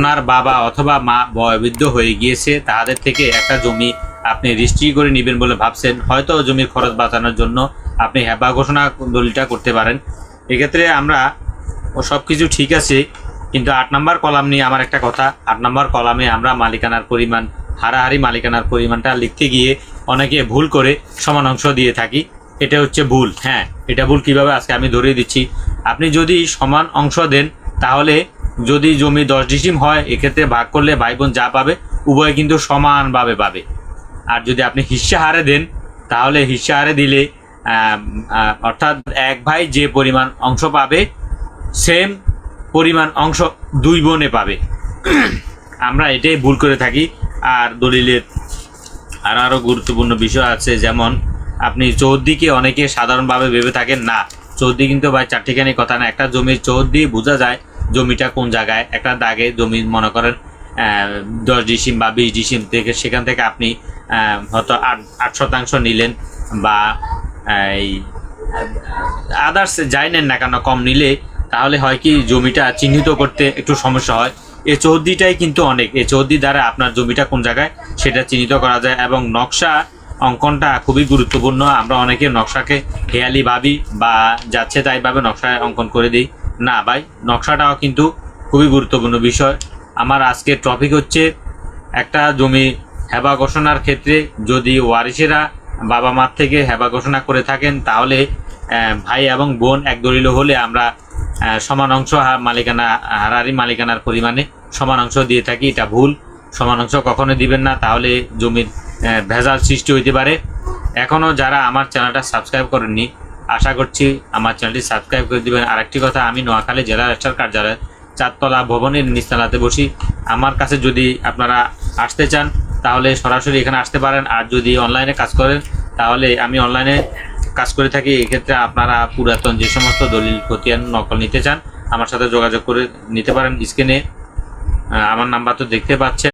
আপনার বাবা অথবা মা বয়বৃদ্ধ হয়ে গিয়েছে তাদের থেকে একটা জমি আপনি রেজিস্ট্রি করে নেবেন বলে ভাবছেন। হয়তো জমির খরচ বাঁচানোর জন্য আপনি হেবা ঘোষণা দলিলটা করতে পারেন। এক্ষেত্রে আমরা সব কিছু ঠিক আছে, কিন্তু আট নম্বর কলাম নিয়ে আমার একটা কথা। আট নম্বর কলামে আমরা মালিকানার পরিমাণ, হারাহারি মালিকানার পরিমাণটা লিখতে গিয়ে অনেকে ভুল করে সমান অংশ দিয়ে থাকি। এটা হচ্ছে ভুল হ্যাঁ এটা ভুল কীভাবে আজকে আমি ধরিয়ে দিচ্ছি। আপনি যদি সমান অংশ দেন, তাহলে যদি জমি দশ ডিসিম হয়, এক্ষেত্রে ভাগ করলে ভাই বোন যা পাবে, উভয় কিন্তু সমানভাবে পাবে। আর যদি আপনি হিস্সা হারে দেন, তাহলে হিস্সা হারে দিলে অর্থাৎ এক ভাই যে পরিমাণ অংশ পাবে, সেম পরিমাণ অংশ দুই বোনে পাবে। আমরা এটাই ভুল করে থাকি। আর দলিলের আর আরও গুরুত্বপূর্ণ বিষয় আছে, যেমন আপনি চৌদ্দিকে অনেকে সাধারণভাবে ভেবে থাকেন, না, চৌদ্দি কিন্তু ভাই চারটিখানি কথা না, একটা জমির চৌদ্দি বোঝা যায় জমিটা কোন জায়গায়? একটা দাগে জমি, মনে করেন দশ ডিসিম বা বিশ ডিসিম থেকে সেখান থেকে আপনি হয়তো আট আট শতাংশ নিলেন বা এই আদার্স যাই নেন না কেন, কম নিলে তাহলে হয় কি জমিটা চিহ্নিত করতে একটু সমস্যা হয়। এ চৌদ্দিটাই কিন্তু অনেক। এ চৌদ্দি দ্বারা আপনার জমিটা কোন জায়গায় সেটা চিহ্নিত করা যায় এবং নকশা অঙ্কনটা খুবই গুরুত্বপূর্ণ। আমরা অনেকে নকশাকে হেয়ালি ভাবি বা যাচ্ছে তাইভাবে নকশায় অঙ্কন করে দিই। না ভাই, নকশাটাও কিন্তু খুবই গুরুত্বপূর্ণ বিষয়। আমার আজকের টপিক হচ্ছে একটা জমি হেবা ঘোষণার ক্ষেত্রে যদি ওয়ারিসেরা বাবা মার থেকে হেবা ঘোষণা করে থাকেন, তাহলে ভাই এবং বোন এক দলিল হলে আমরা সমান অংশ মালিকানা, হারারি মালিকানার পরিমাণে সমান অংশ দিয়ে থাকি, এটা ভুল। সমান অংশ কখনো দিবেন না, তাহলে জমির ভেজাল সৃষ্টি হইতে পারে। এখনও যারা আমার চ্যানেলটা সাবস্ক্রাইব করেননি আশা করছি আমার চ্যানেলটি সাবস্ক্রাইব করে দিবেন। আরেকটি কথা, আমি নোয়াখালী জেলা রেজিস্ট্রার কার্যালয় চারতলা ভবনের নিচতলাতে বসি। আমার কাছে যদি আপনারা আসতে চান, তাহলে সরাসরি এখানে আসতে পারেন। আর যদি অনলাইনে কাজ করেন, তাহলে আমি অনলাইনে কাজ করে থাকি। এক্ষেত্রে আপনারা পুরাতন যে সমস্ত দলিল, খতিয়ান নকল নিতে চান, আমার সাথে যোগাযোগ করে নিতে পারেন স্ক্রিনে। আমার নাম্বার তো দেখতে পাচ্ছেন।